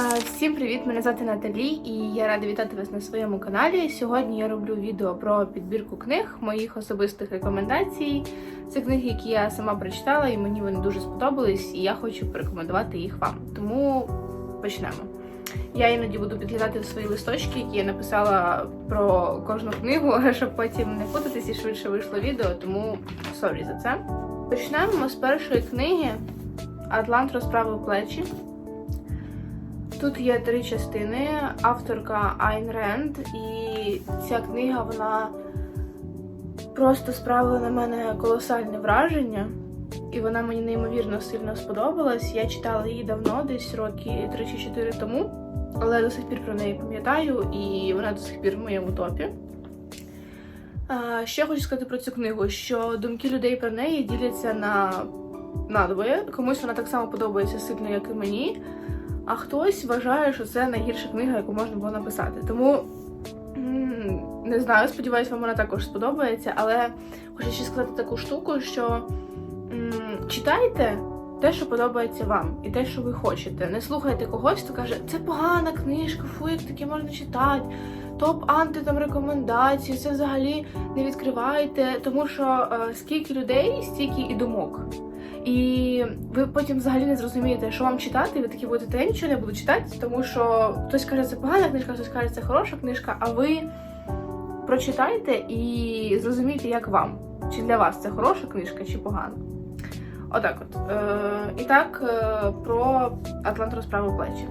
Е, Всім привіт! Мене звати Наталі, і я рада вітати вас на своєму каналі. Сьогодні я роблю відео про підбірку книг, моїх особистих рекомендацій. Це книги, які я сама прочитала, і мені вони дуже сподобались, і я хочу порекомендувати їх вам. Тому почнемо. Я іноді буду підглядати свої листочки, які я написала про кожну книгу, щоб потім не путатись і швидше вийшло відео, тому сорі за це. Почнемо з першої книги Атлант розправив плечі. Тут є три частини. Авторка Айн Ренд, і ця книга вона просто справила на мене колосальне враження, і вона мені неймовірно сильно сподобалась. Я читала її давно, десь роки 3 чи 4 тому, але до сих пір про неї пам'ятаю, і вона до сих пір в моєму топі. Ще хочу сказати про цю книгу, що думки людей про неї діляться на надвоє. Комусь вона так само подобається сильно, як і мені а хтось вважає, що це найгірша книга, яку можна було написати. Тому не знаю, сподіваюся, вам вона також сподобається, але хочу ще сказати таку штуку, що читайте те, що подобається вам, і те, що ви хочете. Не слухайте когось, хто каже, це погана книжка, фу, як таке можна читати. Топ анти там рекомендації, це взагалі не відкривайте, тому що е, скільки людей, стільки і думок. І ви потім взагалі не зрозумієте, що вам читати, і ви такі будете, я нічого не буду читати, тому що хтось каже, це погана книжка, хтось каже, це хороша книжка, а ви прочитайте і зрозумієте, як вам. Чи для вас це хороша книжка, чи погана. Отак от. Е, і так, е, про Атлант розправив плечі.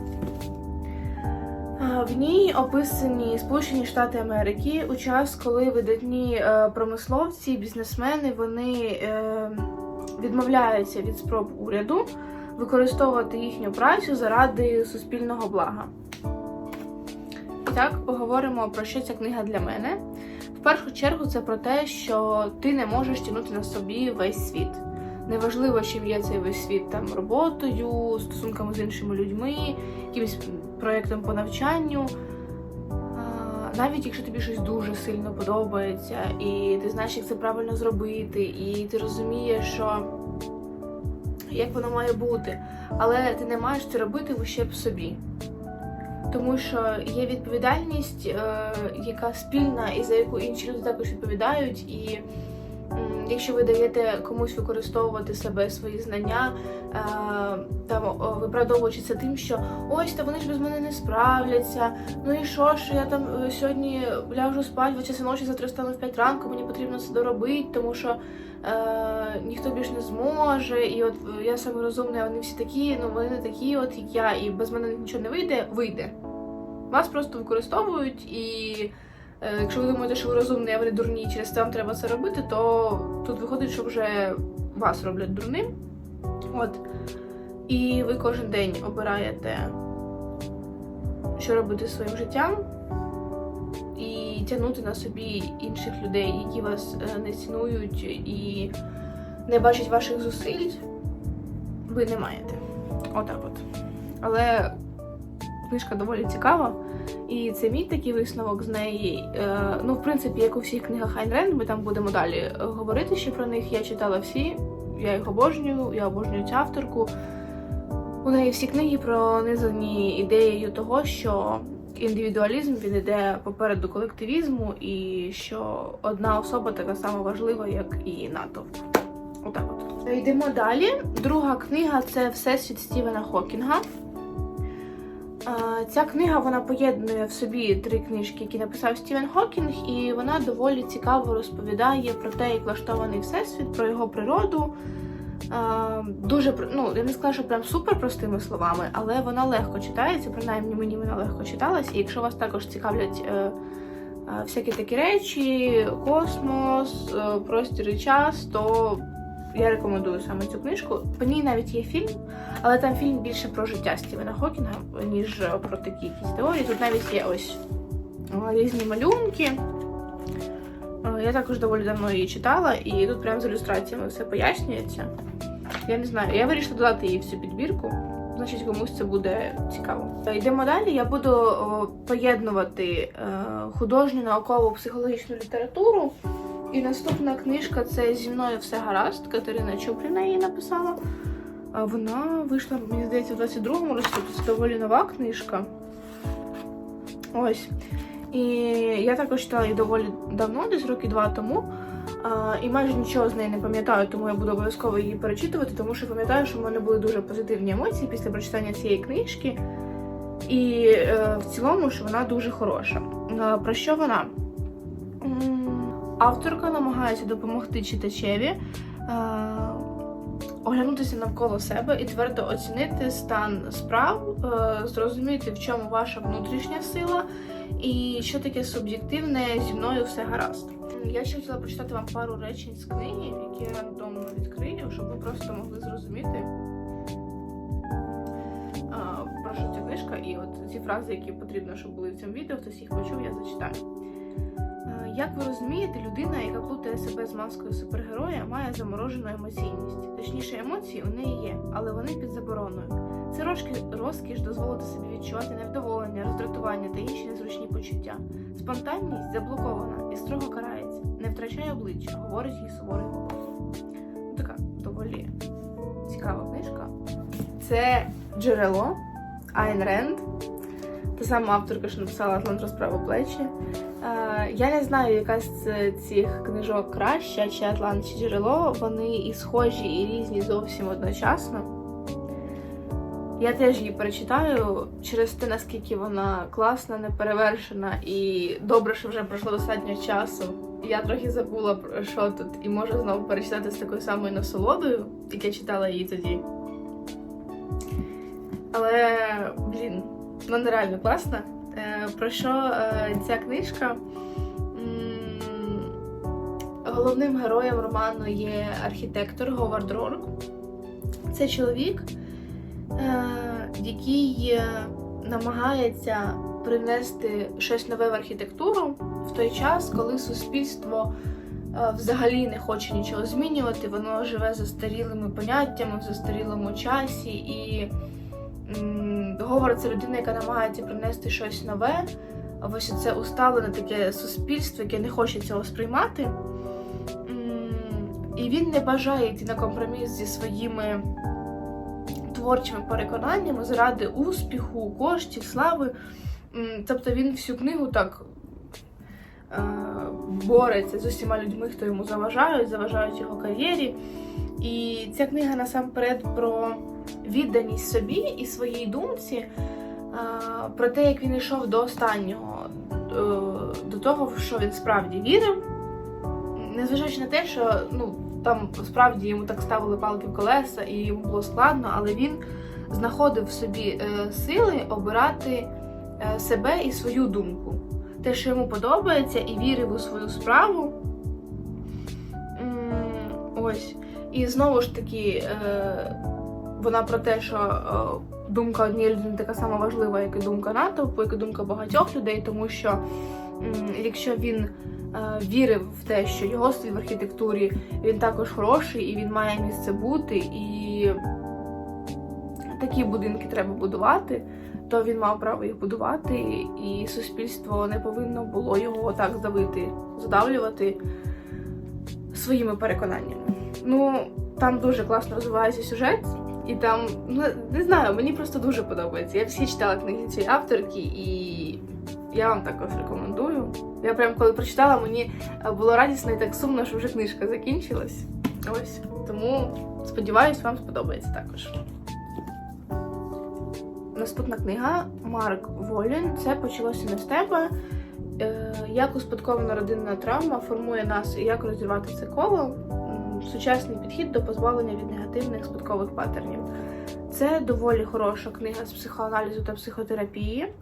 Е, В ній описані Сполучені Штати Америки у час, коли видатні е, промисловці, бізнесмени вони е, відмовляються від спроб уряду використовувати їхню працю заради суспільного блага. Так, поговоримо про що ця книга для мене. В першу чергу, це про те, що ти не можеш тягнути на собі весь світ. Неважливо, чим є цей весь світ там роботою, стосунками з іншими людьми, якимось проєктом по навчанню. Навіть якщо тобі щось дуже сильно подобається, і ти знаєш, як це правильно зробити, і ти розумієш, що як воно має бути, але ти не маєш це робити в ущерб собі. Тому що є відповідальність, е, яка спільна і за яку інші люди також відповідають. І якщо ви даєте комусь використовувати себе, свої знання, е, там о, виправдовуючи це тим, що ось та вони ж без мене не справляться. Ну і що ж, я там е, сьогодні ляжу спати в часи ночі, завтра стану в 5 ранку, мені потрібно це доробити, тому що е, ніхто більш не зможе. І от е, я саме розумна, вони всі такі, ну вони не такі, от як я, і без мене нічого не вийде, вийде. Вас просто використовують, і якщо ви думаєте, що ви розумні, а вони дурні, через це вам треба це робити, то тут виходить, що вже вас роблять дурним. От. І ви кожен день обираєте, що робити своїм життям, і тягнути на собі інших людей, які вас е, не цінують і не бачать ваших зусиль, ви не маєте. Отак от. Але книжка доволі цікава. І це мій такий висновок з неї. Е, ну, в принципі, як у всіх книгах Айн Ренд, ми там будемо далі е, говорити ще про них. Я читала всі, я їх обожнюю, я обожнюю цю авторку. У неї всі книги пронизані ідеєю того, що індивідуалізм він іде попереду колективізму, і що одна особа така сама важлива, як і натовп. Отак от. Йдемо далі. Друга книга це Всесвіт Стівена Хокінга. Ця книга вона поєднує в собі три книжки, які написав Стівен Хокінг, і вона доволі цікаво розповідає про те, як влаштований всесвіт, про його природу. Дуже ну, я не скажу, що прям супер простими словами, але вона легко читається, принаймні мені вона легко читалась. І якщо вас також цікавлять е, е, всякі такі речі, космос, е, простір і час, то я рекомендую саме цю книжку. По ній навіть є фільм, але там фільм більше про життя Стівена Хокінга, ніж про такі якісь теорії. Тут навіть є ось е, різні малюнки. Е, Я також доволі давно її читала, і тут прямо з ілюстраціями все пояснюється. Я не знаю, я вирішила додати її в цю підбірку. Значить, комусь це буде цікаво. Е, Йдемо далі. Я буду поєднувати художню, наукову, психологічну літературу. І наступна книжка це зі мною все гаразд. Катерина Чупріна її написала. Вона вийшла, мені здається, в 22-му році, тобто це доволі нова книжка. Ось. І я також читала її доволі давно, десь роки два тому. І майже нічого з неї не пам'ятаю, тому я буду обов'язково її перечитувати, тому що пам'ятаю, що в мене були дуже позитивні емоції після прочитання цієї книжки. І е, в цілому, що вона дуже хороша. Про що вона? Авторка намагається допомогти читачеві е, оглянутися навколо себе і твердо оцінити стан справ, е, зрозуміти, в чому ваша внутрішня сила і що таке суб'єктивне зі мною все гаразд. Я ще хотіла прочитати вам пару речень з книги, які я рандомно відкрию, щоб ви просто могли зрозуміти, а, про що ця книжка, і от ці фрази, які потрібно, щоб були в цьому відео, хтось їх почув, я зачитаю. Як ви розумієте, людина, яка плутає себе з маскою супергероя, має заморожену емоційність. Точніше, емоції у неї є, але вони під забороною. Це розкіш, розкіш дозволити собі відчувати невдоволення, роздратування та інші незручні почуття. Спонтанність заблокована і строго карається. Не втрачай обличчя, говорить їй суворий голос. Ну, така доволі цікава книжка. Це джерело Айн Ренд, та сама авторка, що написала Атлант розправу плечі. Е, я не знаю, яка з цих книжок краща, чи Атлант, чи джерело. Вони і схожі, і різні зовсім одночасно. Я теж її перечитаю через те, наскільки вона класна, неперевершена, і добре, що вже пройшло достатньо часу. Я трохи забула про що тут, і можу знову перечитати з такою самою насолодою, як я читала її тоді. Але, блін, вона реально класна. Е, Про що е, ця книжка? Головним героєм роману є архітектор Говард Рорк. Це чоловік, е, який намагається привнести щось нове в архітектуру в той час, коли суспільство взагалі не хоче нічого змінювати, воно живе застарілими поняттями в застарілому часі. І м, це людина, яка намагається привнести щось нове. Ось це усталене таке суспільство, яке не хоче цього сприймати. І він не бажає йти на компроміс зі своїми творчими переконаннями заради успіху, коштів, слави. Тобто він всю книгу так е, бореться з усіма людьми, хто йому заважають, заважають його кар'єрі. І ця книга насамперед про відданість собі і своїй думці, е, про те, як він йшов до останнього, е, до того, в що він справді вірив. Незважаючи на те, що ну, там справді йому так ставили палки в колеса і йому було складно, але він знаходив в собі е, сили обирати себе і свою думку. Те, що йому подобається, і вірив у свою справу. Ось. І знову ж таки, вона про те, що е, думка однієї людини така сама важлива, як і думка натовпу, як і думка багатьох людей, тому що якщо він е, вірив в те, що його стиль в архітектурі він також хороший і він має місце бути, і такі будинки треба будувати, то він мав право їх будувати, і суспільство не повинно було його так здавити, задавлювати своїми переконаннями. Ну, там дуже класно розвивається сюжет, і там, ну не знаю, мені просто дуже подобається. Я всі читала книги цієї авторки, і я вам також рекомендую. Я прям коли прочитала, мені е, було радісно і так сумно, що вже книжка закінчилась. Ось тому сподіваюсь, вам сподобається також. Наступна книга Марк Волін. Це почалося не з тебе. Е, Як успадкована родинна травма формує нас і як розірвати це коло. Сучасний підхід до позбавлення від негативних спадкових патернів. Це доволі хороша книга з психоаналізу та психотерапії.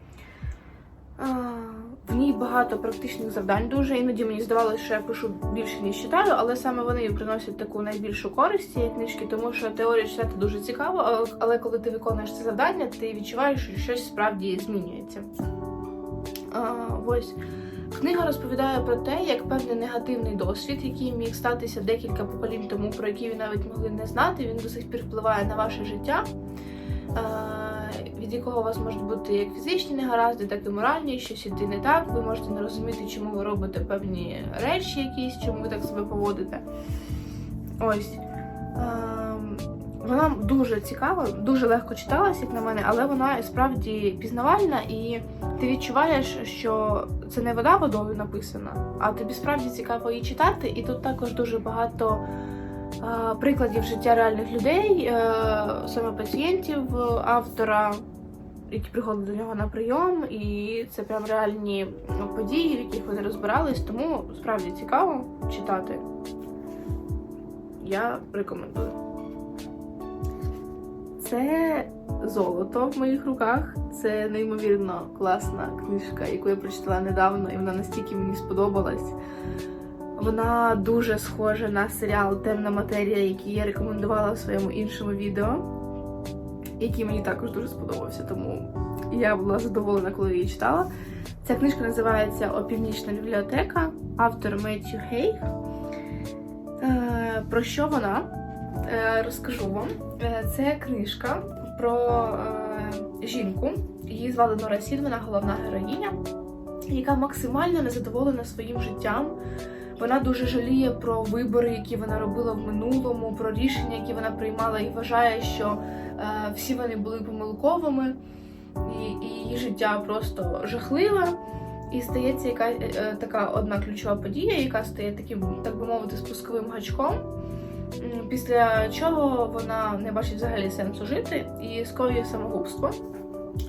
В ній багато практичних завдань дуже. Іноді мені здавалося, що я пишу більше, ніж читаю, але саме вони приносять таку найбільшу користь цієї книжки, тому що теорію читати дуже цікаво, але- коли ти виконуєш це завдання, ти відчуваєш, що щось справді змінюється. А, ось. Книга розповідає про те, як певний негативний досвід, який міг статися декілька поколінь тому, про який ви навіть могли не знати, він до сих пір впливає на ваше життя, е, від якого у вас можуть бути як фізичні негаразди, так і моральні, щось іти не так. Ви можете не розуміти, чому ви робите певні речі якісь, чому ви так себе поводите. Ось. Вона дуже цікава, дуже легко читалась, як на мене, але вона справді пізнавальна, і ти відчуваєш, що це не вода водою написана, а тобі справді цікаво її читати. І тут також дуже багато прикладів життя реальних людей, е, саме пацієнтів, автора, які приходили до нього на прийом, і це прям реальні ну, події, в яких вони розбирались, тому справді цікаво читати. Я рекомендую. Це золото в моїх руках. Це неймовірно класна книжка, яку я прочитала недавно, і вона настільки мені сподобалась. Вона дуже схожа на серіал Темна матерія, який я рекомендувала в своєму іншому відео, який мені також дуже сподобався, тому я була задоволена, коли її читала. Ця книжка називається Опівнічна бібліотека, автор Меттью Хейг. Е, Про що вона? Е, Розкажу вам. Е, Це книжка про е, жінку. Її звали Нора Сід, вона головна героїня, яка максимально незадоволена своїм життям. Вона дуже жаліє про вибори, які вона робила в минулому, про рішення, які вона приймала, і вважає, що всі вони були помилковими, і, і її життя просто жахливе. І стається яка, така одна ключова подія, яка стає таким, так би мовити, спусковим гачком. Після чого вона не бачить взагалі сенсу жити і скоює самогубство.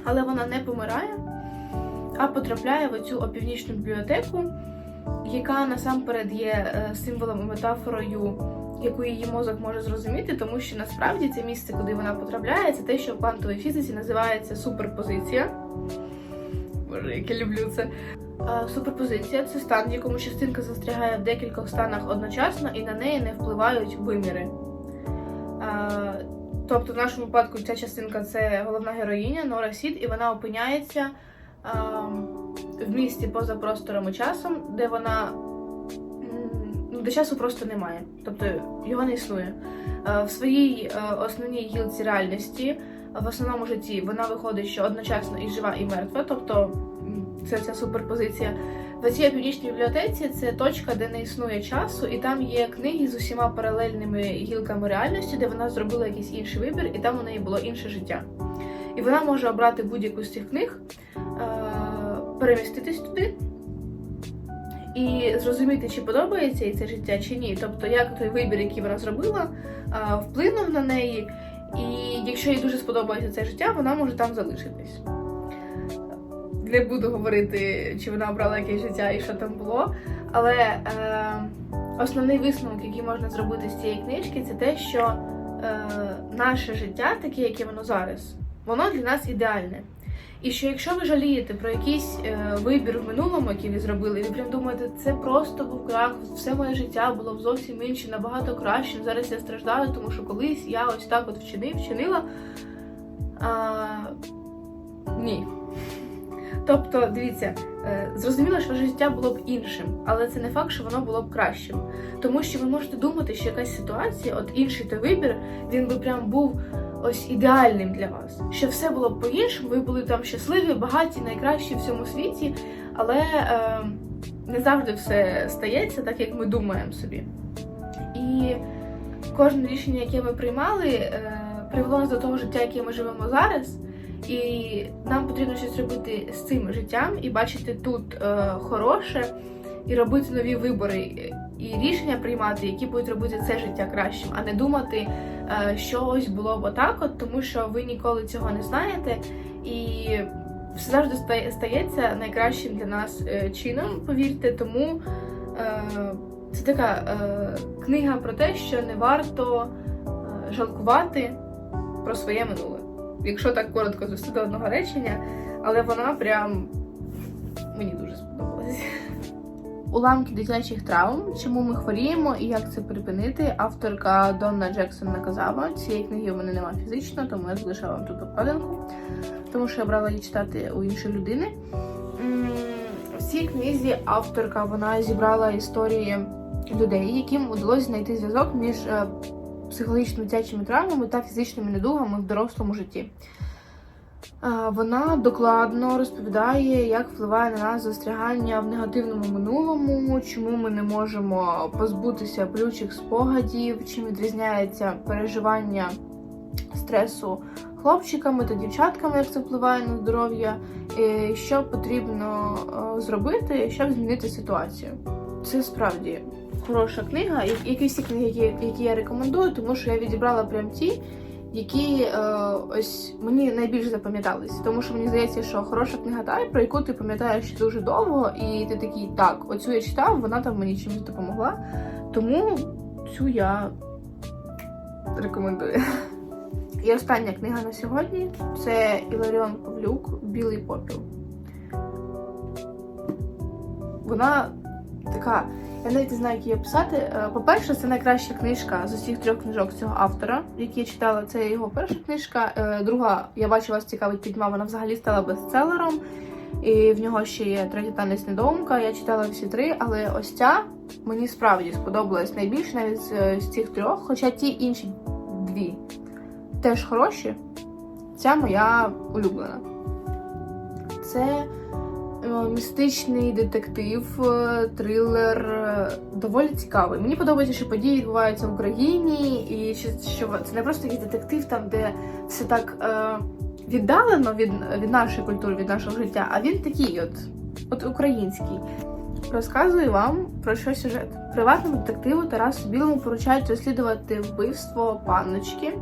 Але вона не помирає, а потрапляє в цю опівнічну бібліотеку, яка насамперед є е, символом і метафорою, яку її мозок може зрозуміти, тому що насправді це місце, куди вона потрапляє, це те, що в квантовій фізиці називається суперпозиція. Боже, як я люблю це. Суперпозиція це стан, в якому частинка застрягає в декількох станах одночасно і на неї не впливають виміри. Тобто, в нашому випадку ця частинка це головна героїня Нора Сід, і вона опиняється в місті поза простором і часом, де вона ну, де часу просто немає. Тобто його не існує. В своїй е, основній гілці реальності, в основному житті, вона виходить, що одночасно і жива, і мертва, тобто це ця суперпозиція. В цій північній бібліотеці це точка, де не існує часу, і там є книги з усіма паралельними гілками реальності, де вона зробила якийсь інший вибір, і там у неї було інше життя. І вона може обрати будь-яку з цих книг, е, переміститись туди і зрозуміти, чи подобається їй це життя, чи ні. Тобто, як той вибір, який вона зробила, е, вплинув на неї. І якщо їй дуже сподобається це життя, вона може там залишитись. Не буду говорити, чи вона обрала якесь життя і що там було. Але е, основний висновок, який можна зробити з цієї книжки, це те, що е, наше життя, таке, яке воно зараз, воно для нас ідеальне. І що якщо ви жалієте про якийсь е, вибір в минулому, який ви зробили, і ви прям думаєте, це просто був крах, все моє життя було б зовсім інше, набагато краще. Зараз я страждаю, тому що колись я ось так от вчинив, вчинила. А, ні. Тобто, дивіться, е, зрозуміло, що життя було б іншим, але це не факт, що воно було б кращим. Тому що ви можете думати, що якась ситуація, от інший той вибір, він би прям був ось ідеальним для вас. Що все було б по-іншому, ви були там щасливі, багаті, найкращі в цьому світі, але е, не завжди все стається так, як ми думаємо собі. І кожне рішення, яке ми приймали, е, привело нас до того життя, яке ми живемо зараз. І нам потрібно щось робити з цим життям і бачити тут е, хороше, і робити нові вибори, і рішення приймати, які будуть робити це життя кращим, а не думати, що ось було б отак, от, тому що ви ніколи цього не знаєте, і все завжди стається найкращим для нас е, чином, повірте. Тому е, це така е, книга про те, що не варто е, жалкувати про своє минуле якщо так коротко звести до одного речення, але вона прям мені дуже сподобалась. Уламки дитячих травм, чому ми хворіємо і як це припинити. Авторка Донна Джексон наказала. Цієї книги у мене немає фізично, тому я залишила вам тут обкладинку, тому що я брала її читати у іншої людини. В цій книзі авторка вона зібрала історії людей, яким удалося знайти зв'язок між е, психологічними дитячими травмами та фізичними недугами в дорослому житті. Вона докладно розповідає, як впливає на нас застрягання в негативному минулому, чому ми не можемо позбутися болючих спогадів, чим відрізняється переживання стресу хлопчиками та дівчатками, як це впливає на здоров'я, і що потрібно е, зробити, щоб змінити ситуацію. Це справді хороша книга, як як і всі книги, які я рекомендую, тому що я відібрала прям ті, які е, ось мені найбільше запам'яталися. Тому що мені здається, що хороша книга та, про яку ти пам'ятаєш дуже довго, і ти такий, так, оцю я читав, вона там мені чимось допомогла. Тому цю я рекомендую. І остання книга на сьогодні це Іларіон Павлюк Білий попіл. Вона така, я навіть не знаю, як її описати. Е, По-перше, це найкраща книжка з усіх трьох книжок цього автора, які я читала. Це його перша книжка. Е, Друга, я бачу, вас цікавить підьма, вона взагалі стала бестселером. І в нього ще є третя танець недоумка. Я читала всі три, але ось ця мені справді сподобалась найбільше навіть з, з цих трьох, хоча ті інші дві теж хороші. Ця моя улюблена. Це е, містичний детектив, е, трилер, е, доволі цікавий. Мені подобається, що події відбуваються в Україні, і що, це не просто якийсь детектив, там, де все так е, віддалено від, від нашої культури, від нашого життя, а він такий, от, от український. Розказую вам про що сюжет. Приватному детективу Тарасу Білому поручають розслідувати вбивство панночки.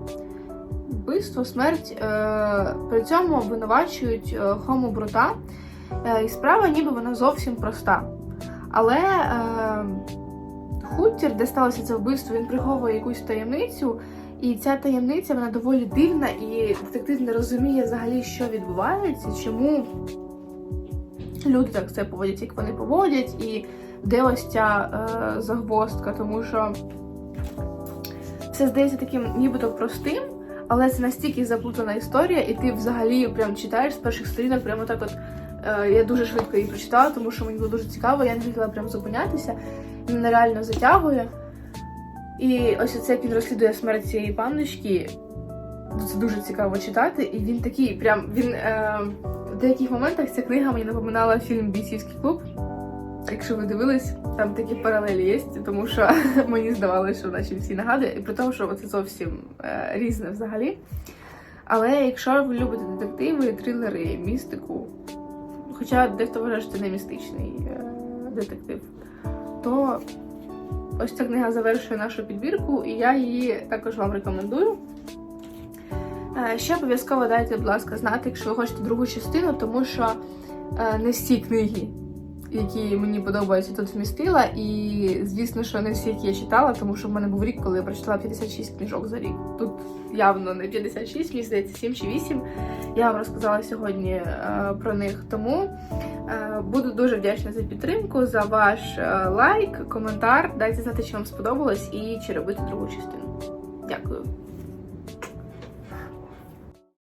Вбивство, смерть. Е, при цьому обвинувачують е, Хому Брута. Е, і справа ніби вона зовсім проста. Але е, хутір, де сталося це вбивство, він приховує якусь таємницю. І ця таємниця вона доволі дивна, і детектив не розуміє взагалі, що відбувається, чому люди так це поводять, як вони поводять, і де ось ця е, загвоздка, тому що все здається таким нібито простим, але це настільки заплутана історія, і ти взагалі прям читаєш з перших сторінок, прямо так от. Е, я дуже швидко її прочитала, тому що мені було дуже цікаво, я не хотіла прям зупинятися, він нереально затягує. І ось оце він розслідує смерть цієї панночки. Це дуже цікаво читати, і він такий, прям він е, в деяких моментах ця книга мені напоминала фільм Бійцівський клуб. Якщо ви дивились, там такі паралелі є, тому що мені здавалося, що наче всі нагадує, і при тому, що це зовсім е, різне взагалі. Але якщо ви любите детективи, трилери, містику, хоча дехто вважає, що це не містичний е, детектив, то ось ця книга завершує нашу підбірку, і я її також вам рекомендую. Е, Ще обов'язково дайте, будь ласка, знати, якщо ви хочете другу частину, тому що е, не всі книги, які мені подобаються, тут вмістила. І звісно, що не всі, які я читала, тому що в мене був рік, коли я прочитала 56 книжок за рік. Тут явно не 56, мені здається, 7 чи 8. Я вам розказала сьогодні е, про них. Тому е, буду дуже вдячна за підтримку, за ваш е, лайк, коментар. Дайте знати, чи вам сподобалось і чи робити другу частину. Дякую.